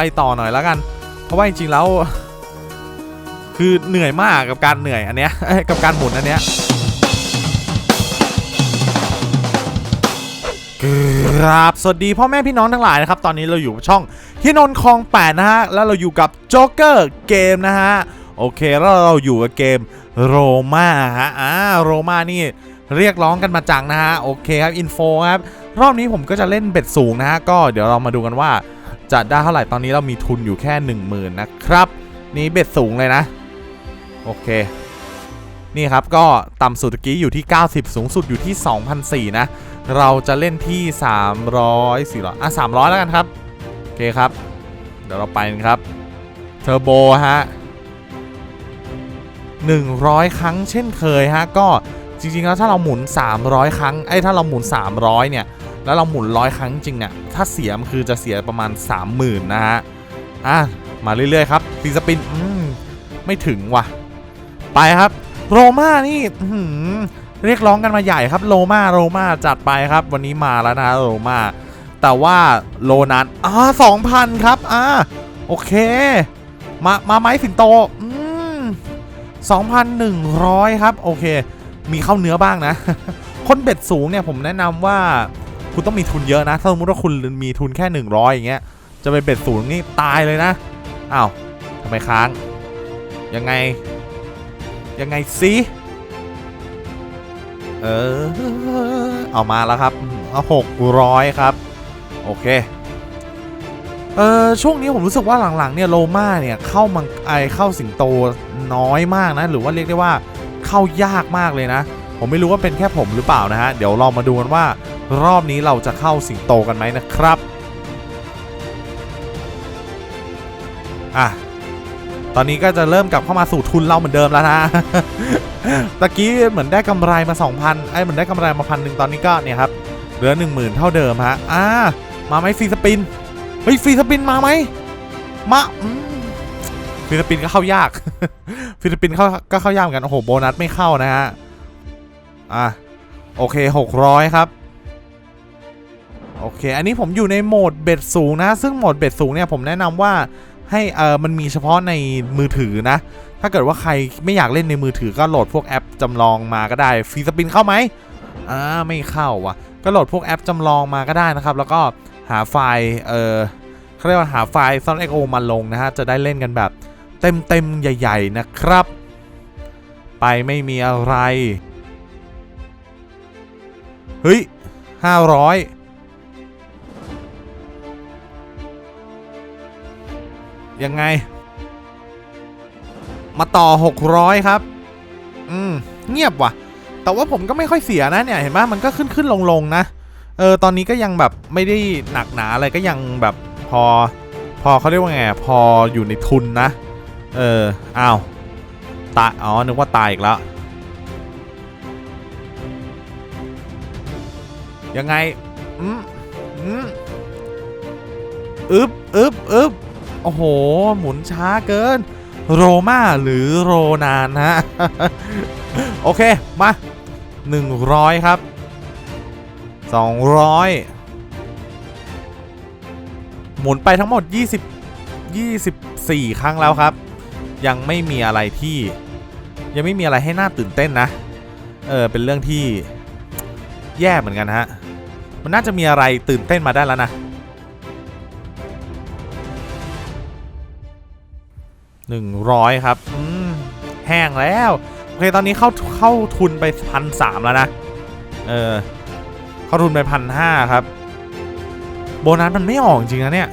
ไปต่อหน่อยแล้วกัน เพราะว่าจริงๆแล้ว คือเหนื่อยมากกับการเหนื่อยอันเนี้ยกับการหมุนอันเนี้ยครับสวัสดีพ่อแม่พี่น้องทั้งหลายนะครับ ตอนนี้เราอยู่ช่องที่นนคลอง8นะฮะ แล้วเราอยู่กับโจ๊กเกอร์เกมนะฮะ โอเค แล้วเราอยู่กับเกมโรมาฮะ อ่า โรมานี่เรียกร้องกันมาจังนะฮะ โอเคครับ อินโฟครับ รอบนี้ผมก็จะเล่นเบ็ดสูงนะฮะ ก็เดี๋ยวเรามาดูกันว่า จะได้เท่าไหร่ตอนนี้เรามีทุนอยู่แค่ 1 0,000 นะครับ นี่เบ็ดสูงเลยนะ โอเค นี่ครับก็ต่ำสุดกี้อยู่ที่ 90 สูงสุดอยู่ที่2,004นะ เราจะเล่นที่ 300 400อะ300 แล้วกันครับ โอเคครับ เดี๋ยวเราไปกันครับเทอร์โบฮะ100 ครั้งเช่นเคยฮะก็จริงๆแล้วถ้าเราหมุน 300 ครั้งไอ้ถ้าเราหมุน 300 เนี่ย แล้วเราหมุน100ครั้งจริงเนี่ยถ้าเสียมันคือจะเสียประมาณ 30,000 นะฮะ อะ มาเรื่อยๆครับตีสปินอืมไม่ถึงว่ะ ไปครับ โรม่านี่อื้อหือเรียกร้องกันมาใหญ่ครับ โรม่าโรม่าจัดไปครับ วันนี้มาแล้วนะโรม่าแต่ว่าโลนั้นอ่าสองพันครับ อ่า โอเค มามาไหมสิงโตอืมสองพันหนึ่งร้อยครับ โอเค มีเข้าเนื้อบ้างนะ คนเบ็ดสูงเนี่ยผมแนะนำว่า คุณต้องมีทุนเยอะนะ ถ้าสมมติว่าคุณมีทุนแค่ 100 อย่างเงี้ย จะไปเบ็ดสูงนี่ตายเลยนะ อ้าวทำไมค้าง ยังไง ยังไงสิเออ เอามาแล้วครับ เอาหกร้อยครับ โอเค เออช่วงนี้ผมรู้สึกว่าหลังๆเนี่ยโลมาเนี่ยเข้ามังไอเข้าสิงโตน้อยมากนะ หรือว่าเรียกได้ว่าเข้ายากมากเลยนะ ผมไม่รู้ว่าเป็นแค่ผมหรือเปล่านะฮะ เดี๋ยวเรามาดูกันว่า รอบนี้เราจะเข้าสิงโตกันไหมนะครับ อะ ตอนนี้ก็จะเริ่มกลับเข้ามาสู่ทุนเราเหมือนเดิมแล้วนะ ตะกี้เหมือนได้กำไรมา 2,000ไอ้เหมือนได้กำไรมาพันหนึ่งตอนนี้ก็เนี่ยครับ เหลือ 10,000 เท่าเดิมฮะ อ่า มาไหมฟรีสปิน เฮ้ยฟรีสปินมาไหม มาฟรีสปินก็เข้ายากฟรีสปินเข้าก็เข้ายากเหมือนกัน โอ้โห โบนัสไม่เข้านะฮะ อะ โอเค 600 ครับ โอเค อันนี้ผมอยู่ในโหมดเบ็ดสูงนะ ซึ่งโหมดเบ็ดสูงเนี่ยผมแนะนำว่าให้เออมันมีเฉพาะในมือถือนะ ถ้าเกิดว่าใครไม่อยากเล่นในมือถือก็โหลดพวกแอปจำลองมาก็ได้ฟรีสปินเข้าไหมอ่าไม่เข้าว่ะ ก็โหลดพวกแอปจำลองมาก็ได้นะครับ แล้วก็หาไฟล์เออเขาเรียกว่าหาไฟล์ s o n x o มาลงนะฮะ จะได้เล่นกันแบบเต็มๆใหญ่ ๆ นะครับ ไปไม่มีอะไร เฮ้ยห้าร้อย ยังไง มาต่อ 600 ครับ อืม เงียบว่ะ แต่ว่าผมก็ไม่ค่อยเสียนะเนี่ยเห็นไหมมันก็ขึ้นขึ้นลงลงนะ เออ ตอนนี้ก็ยังแบบไม่ได้หนักหนาอะไรก็ยังแบบพอ พอเขาเรียกว่าไง พออยู่ในทุนนะ เออ อ้าว ตาย อ๋อ นึกว่าตายอีกแล้ว ยังไง อืม อืม อึบอึบอึบ โอ้โห หมุนช้าเกิน โรมาหรือโรนานฮะ โอเค มา 100 ครับ 200 หมุนไปทั้งหมด 20 24 ครั้งแล้วครับ ยังไม่มีอะไรที่ ยังไม่มีอะไรให้น่าตื่นเต้นนะ เออ เป็นเรื่องที่แย่เหมือนกันฮะ มันน่าจะมีอะไรตื่นเต้นมาได้แล้วนะ หนึ่งร้อยครับ อืม แห้งแล้ว โอเค ตอนนี้เข้าเข้าทุนไปพันสามแล้วนะ เออ เข้าทุนไปพันห้าครับ โบนัสมันไม่ออกจริงนะเนี่ย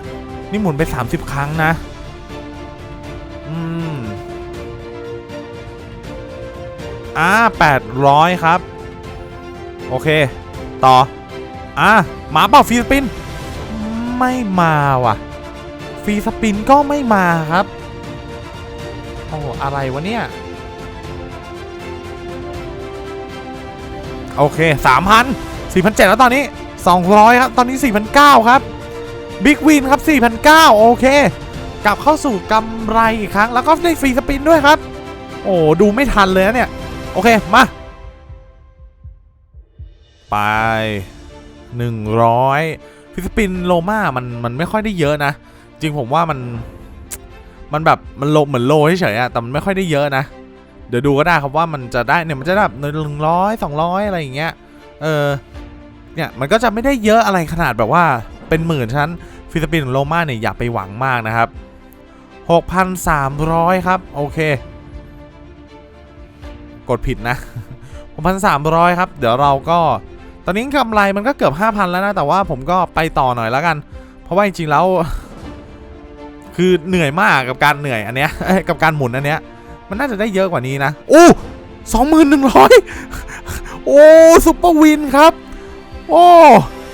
นี่หมุนไป 30 ครั้งนะ อืม อ่า800 ครับ โอเค ต่อ อะหมาเปล่าฟรีสปิน ไม่มาว่ะฟรีสปินก็ไม่มาครับ อ้อะไรวะเนี่ย โอเค3 0 0 4,700แล้วตอนนี้200ครับ ตอนนี้4,900ครับบิ๊กวินครับ4,900โอเค กลับเข้าสู่กำไรอีกครั้ง แล้วก็ได้ฟรีสปินด้วยครับ โอ้ดูไม่ทันเลยนะเนี่ย โอเค มา ไป100ฟิสปินโลมามันมันไม่ค่อยได้เยอะนะ จริงผมว่ามัน มันแบบมันโลเหมือนโลเฉยๆอะแต่มันไม่ค่อยได้เยอะนะ เดี๋ยวดูก็ได้ครับว่ามันจะได้เนี่ยมันจะได้แบบหนึ่งร้อยสองร้อยอะไรอย่างเงี้ย เออ เนี่ยมันก็จะไม่ได้เยอะอะไรขนาดแบบว่าเป็นหมื่นชั้นฟิลิปปินส์โรม่าเนี่ยอย่าไปหวังมากนะครับ 6,300 ครับ โอเค กดผิดนะ 6,300 ครับ เดี๋ยวเราก็ ตอนนี้กำไรมันก็เกือบ 5,000 แล้วนะ แต่ว่าผมก็ไปต่อหน่อยแล้วกัน เพราะว่าจริงๆแล้ว คือเหนื่อยมากกับการเหนื่อยอันเนี้ยกับการหมุนอันเนี้ย มันน่าจะได้เยอะกว่านี้นะโอ้สองหมื่นหนึ่งร้อยโอ้ซุปเปอร์วินครับ โอ้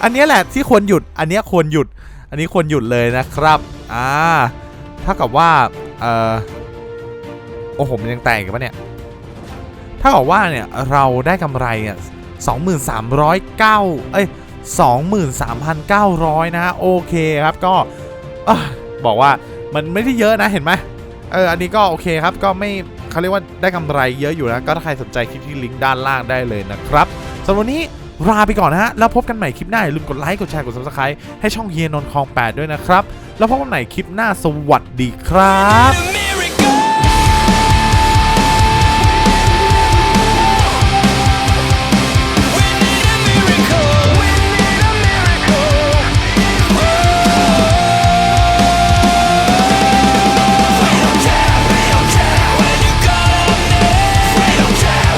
อันเนี้ยแหละที่ควรหยุด อันเนี้ยควรหยุด อันนี้ควรหยุดเลยนะครับ อ่าถ้ากับว่า เออโอ้โหมันยังแตกอีกันปะเนี่ย ถ้ากับว่าเนี่ยเราได้กำไรอะ23,009เอ้ย23,900นะฮะโอเคครับก็ บอกว่ามันไม่ได้เยอะนะเห็นไหมเอออันนี้ก็โอเคครับก็ไม่เขาเรียกว่าได้กำไรเยอะอยู่นะก็ถ้าใครสนใจคลิปที่ลิงก์ด้านล่างได้เลยนะครับสำหรับวันนี้ลาไปก่อนนะฮะ แล้วพบกันใหม่คลิปหน้าอย่าลืมกดไลค์กดแชร์กด subscribe ให้ช่องเฮียนนท์คลอง 8 ด้วยนะครับ แล้วพบกันใหม่คลิปหน้าสวัสดีครับ